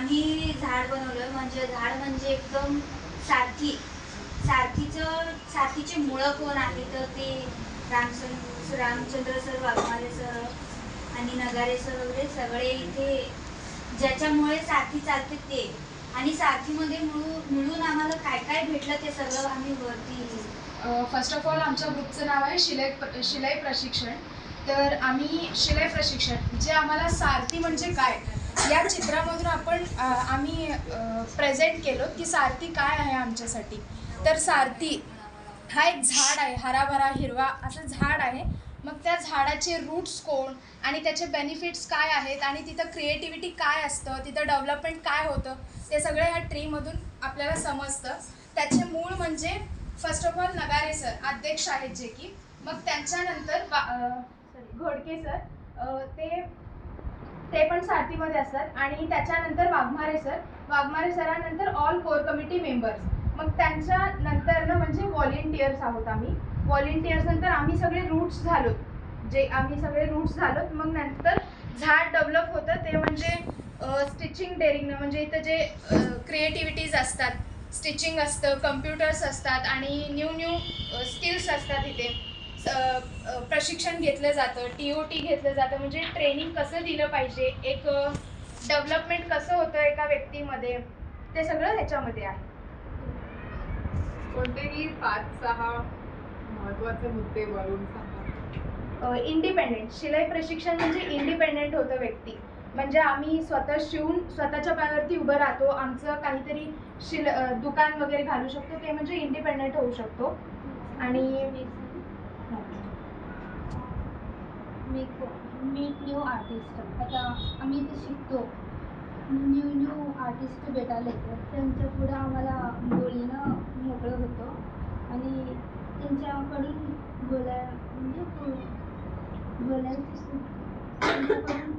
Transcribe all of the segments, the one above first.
आम्ही झाड बनवलं म्हणजे झाड म्हणजे एकदम साथी साथीचं साथीचे मुळं कोण आहे तर ते रामचंद्र रामचंद्र सर वाघमारे सर आणि नगारे सर वगैरे सगळे इथे ज्याच्यामुळे साथी चालते ते. आणि साथीमध्ये मिळून मिळून आम्हाला काय काय भेटलं ते सगळं आम्ही वरती फर्स्ट ऑफ ऑल आमच्या ग्रुपचं नाव आहे शिलाई शिलाई प्रशिक्षण. तर आम्ही शिलाई प्रशिक्षण जे आम्हाला सारथी म्हणजे काय? या चित्रामधून आपण आम्ही प्रेझेंट केलो की सारथी काय आहे आमच्यासाठी. तर सारथी हा एक झाड आहे हराभरा हिरवा असं झाड आहे. मग त्या झाडाचे रूट्स कोण आणि त्याचे बेनिफिट्स काय आहेत आणि तिथं क्रिएटिव्हिटी काय असतं तिथं डेव्हलपमेंट काय होतं ते सगळं ह्या ट्रीमधून आपल्याला समजतं. त्याचे मूळ म्हणजे first of all Nagare sir अध्यक्ष आहेत जे की. मग त्यांच्यानंतर सॉरी घोडके सर ते ते पण सारथीमध्ये असतात. आणि त्याच्यानंतर वाघमारे सर. वाघमारे सरानंतर ऑल कोर कमिटी मेंबर्स मग त्यांच्या नंतर ना म्हणजे व्हॉलेंटियर्स आहोत आम्ही. व्हॉलेंटियर्स नंतर आम्ही सगळे रूट्स झालो जे आम्ही सगळे रूट्स झालो मग नंतर झाड डेव्हलप होतं. ते म्हणजे स्टिचिंग डेअरिंगनं म्हणजे इथं जे क्रिएटिव्हिटीज असतात. स्टिचिंग असतं कम्प्युटर्स असतात आणि न्यू न्यू स्किल्स असतात इथे. प्रशिक्षण घेतलं जातं टी ओ टी घेतलं जातं म्हणजे ट्रेनिंग कसं दिलं पाहिजे एक डेव्हलपमेंट कसं होतं एका व्यक्तीमध्ये ते सगळं ह्याच्यामध्ये आहे. कोणतेही पाच सहा महत्त्वाचे मुद्दे वळून सांगा. इंडिपेंडेंट शिलाई प्रशिक्षण म्हणजे इंडिपेंडेंट होतं व्यक्ती. म्हणजे आम्ही स्वतः शिवून स्वतःच्या पायावरती उभं राहतो आमचं काहीतरी शिल दुकान वगैरे घालू शकतो ते म्हणजे इंडिपेंडेंट होऊ शकतो. आणि मी मी न्यू आर्टिस्ट आता आम्ही इथे शिकतो. न्यू न्यू आर्टिस्ट भेटायला येतो. त्यांच्या पुढं आम्हाला बोलणं मोकळं होतं. आणि त्यांच्याकडून बोलाय म्हणजे बो- बोलायची त्यांच्याकडून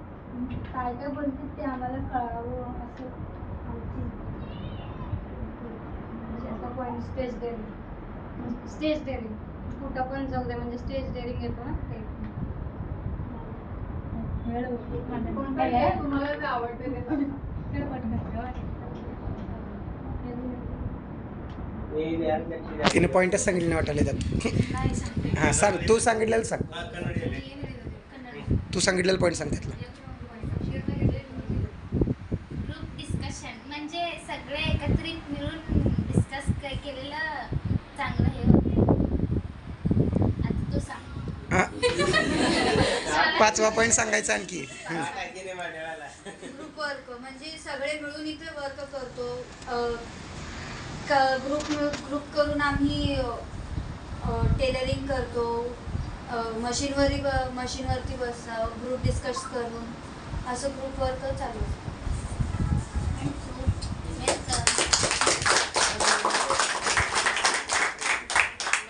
काय काय बोलतात ते आम्हाला कळावं असं आमची म्हणजे आता point stage daring stage daring कुठं पण जाऊ दे म्हणजे स्टेज डेअरिंग येतो ना ते. तुम्हाला आवडते तिने पॉईंटच सांगितले नाही वाटायला त्यात. हां सांग तू सांगितलेलं सांग. तू सांगितलेलं पॉईंट सांग त्यातला. डिस्कशन म्हणजे सगळे एकत्रित मिळून डिस्कस केलेलं चांगलं हे होते आता तू सांग हां पाचवा पॉईंट सांगायचा आणखी. ग्रुप वर्क म्हणजे सगळे मिळून इथे वर्क करतो. ग्रुप ग्रुप करून आम्ही टेलरिंग करतो. मशीनवरी मशीनवरती बस ग्रुप डिस्कस करून असं ग्रुप वर्क चालू असतं.